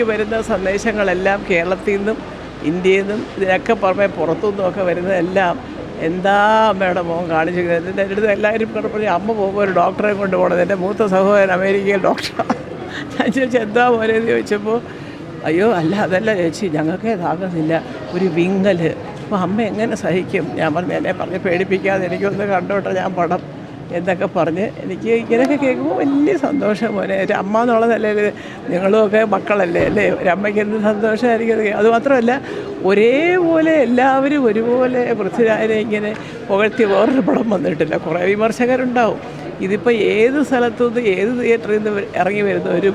എനിക്ക് വരുന്ന സന്ദേശങ്ങളെല്ലാം കേരളത്തിൽ നിന്നും ഇന്ത്യയിൽ നിന്നും ഇതിനൊക്കെ പുറമെ പുറത്തു ഒക്കെ വരുന്നതെല്ലാം എന്താ അമ്മയുടെ മുഖം കാണിച്ചു എന്റെ അടുത്ത് എല്ലാവരും പറഞ്ഞു അമ്മ പോകുമ്പോൾ ഒരു ഡോക്ടറെ കൊണ്ട് പോകണത് എന്റെ മൂത്ത സഹോദരൻ അമേരിക്കയിൽ ഡോക്ടറാണ് ഞാൻ ചോദിച്ചു എന്താ പോലെ എന്ന് ചോദിച്ചപ്പോൾ അയ്യോ അല്ല അതല്ല ചേച്ചി ഞങ്ങൾക്കേ താങ്ങുന്നില്ല ഒരു വിങ്ങൽ അപ്പോൾ അമ്മ എങ്ങനെ സഹിക്കും? ഞാൻ പറഞ്ഞു എന്നെ പറഞ്ഞ് പേടിപ്പിക്കാതെ എനിക്കൊന്ന് കണ്ടോട്ടെ ഞാൻ പടം എന്നൊക്കെ പറഞ്ഞ് എനിക്ക് ഇങ്ങനെയൊക്കെ കേൾക്കുമ്പോൾ വലിയ സന്തോഷം മോനെ. ഒരു അമ്മ എന്നുള്ളതല്ലേ നിലയിൽ നിങ്ങളുമൊക്കെ മക്കളല്ലേ അല്ലേ? ഒരമ്മയ്ക്ക് എന്ത് സന്തോഷമായിരിക്കും അത് അതുമാത്രമല്ല ഒരേപോലെ എല്ലാവരും ഒരുപോലെ പൃഥ്വിരാജിനെ ഇങ്ങനെ പുകഴ്ത്തി വേറൊരു പടം വന്നിട്ടില്ല. കുറേ വിമർശകരുണ്ടാവും. ഇതിപ്പോൾ ഏത് സ്ഥലത്തു നിന്ന് ഏത് തിയേറ്ററിൽ നിന്ന് ഇറങ്ങി വരുന്നവരും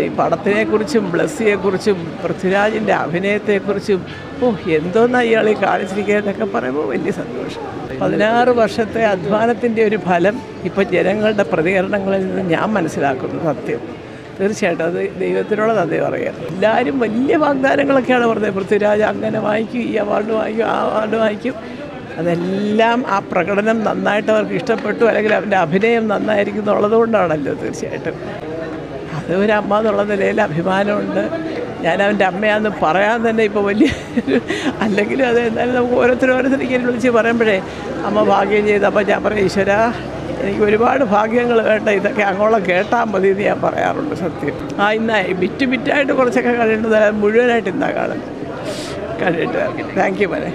ഈ പടത്തിനെക്കുറിച്ചും ബ്ലസ്സിയെക്കുറിച്ചും പൃഥ്വിരാജിന്റെ അഭിനയത്തെക്കുറിച്ചും ഓ എന്തോന്നാ ഇയാൾ ഈ കാണിച്ചിരിക്കുന്നതൊക്കെ പറയുമ്പോൾ വലിയ സന്തോഷം. പതിനാറ് വർഷത്തെ അധ്വാനത്തിന്റെ ഒരു ഫലം ഇപ്പോൾ ജനങ്ങളുടെ പ്രതികരണങ്ങളിൽ നിന്ന് ഞാൻ മനസ്സിലാക്കുന്നു സത്യം. തീർച്ചയായിട്ടും അത് ദൈവത്തിനോട് നന്ദി പറയാം. എല്ലാവരും വലിയ വാഗ്ദാനങ്ങളൊക്കെയാണ് പറഞ്ഞത്. പൃഥ്വിരാജ് അങ്ങനെ വാങ്ങിക്കും ഈ അവാർഡ് വാങ്ങിക്കും ആ അവാർഡ് വാങ്ങിക്കും അതെല്ലാം ആ പ്രകടനം നന്നായിട്ട് അവർക്ക് ഇഷ്ടപ്പെട്ടു അല്ലെങ്കിൽ അവന്റെ അഭിനയം നന്നായിരിക്കും എന്നുള്ളത് കൊണ്ടാണല്ലോ തീർച്ചയായിട്ടും. ഒരു അമ്മ എന്നുള്ള നിലയിൽ അഭിമാനമുണ്ട്. ഞാൻ അവന്റെ അമ്മയാന്ന് പറയാൻ തന്നെ ഇപ്പോൾ വലിയ അല്ലെങ്കിൽ അത് എന്തായാലും നമുക്ക് ഓരോരുത്തരും ഓരോരുത്തരിക്കും വിളിച്ച് പറയുമ്പോഴേ അമ്മ ഭാഗ്യം ചെയ്ത്. അപ്പം ഞാൻ പറയും ഈശ്വര എനിക്ക് ഒരുപാട് ഭാഗ്യങ്ങൾ വേണ്ട. ഇതൊക്കെ അങ്ങോളം കേട്ടാൽ മതി എന്ന് ഞാൻ പറയാറുണ്ട് സത്യം. ആ ഇന്നായി ബിറ്റ് ബിറ്റായിട്ട് കുറച്ചൊക്കെ കഴിയേണ്ടത് മുഴുവനായിട്ട് ഇന്നാ കാണുന്നത്. കണ്ടിട്ട് താങ്ക് യു മനെ.